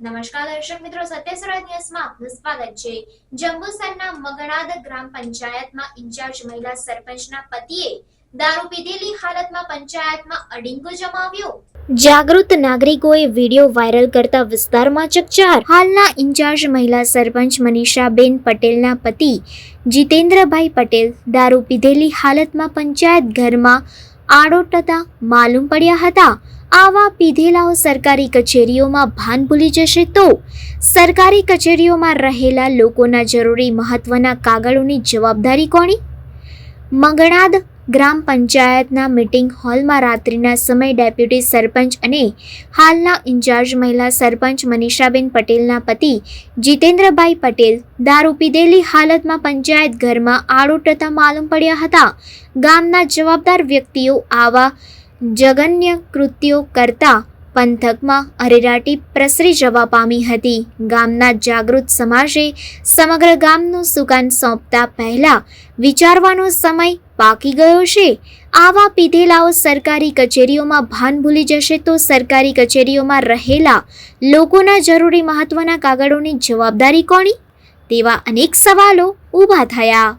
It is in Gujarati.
નમસ્કાર દર્શક મિત્રો, સત્યસરા ન્યૂઝમાં આપનું સ્વાગત છે. જંબુસરના મગણાદ ગ્રામ પંચાયતમાં ઇન્ચાર્જ મહિલા સરપંચના પતિએ દારૂ પીધેલી હાલતમાં પંચાયતમાં અડિંગો જમાવ્યો. જાગૃત નાગરિકોએ વીડિયો વાયરલ કરતા વિસ્તારમાં ચકચાર. હાલના ઇન્ચાર્જ મહિલા સરપંચ મનીષાબેન પટેલના પતિ જીતેન્દ્રભાઈ પટેલ દારૂ પીધેલી હાલતમાં પંચાયત ઘરમાં આડોટતા માલુમ પડ્યા હતા. આવા પીધેલાઓ સરકારી કચેરીઓમાં ભાન ભૂલી જશે તો સરકારી કચેરીઓમાં રહેલા લોકોના જરૂરી મહત્વના કાગળોની જવાબદારી કોની? મંગણાદ ગ્રામ પંચાયતના મિટિંગ હોલમાં રાત્રિના સમય ડેપ્યુટી સરપંચ અને હાલના ઇન્ચાર્જ મહિલા સરપંચ મનીષાબેન પટેલના પતિ જીતેન્દ્રભાઈ પટેલ દારૂ પીધેલી હાલતમાં પંચાયત ઘરમાં આડોટતા માલુમ પડ્યા હતા. ગામના જવાબદાર વ્યક્તિઓ આવા જગન્ય કૃત્યો કરતા પંથકમાં અરેરાટી પ્રસરી જવા પામી હતી. ગામના જાગૃત સમાજે સમગ્ર ગામનું સુકાન સોંપતા પહેલા વિચારવાનો સમય પાકી ગયો છે. આવા પીધેલાઓ સરકારી કચેરીઓમાં ભાન ભૂલી જશે તો સરકારી કચેરીઓમાં રહેલા લોકોના જરૂરી મહત્વના કાગળોની જવાબદારી કોની? તેવા અનેક સવાલો ઊભા થયા.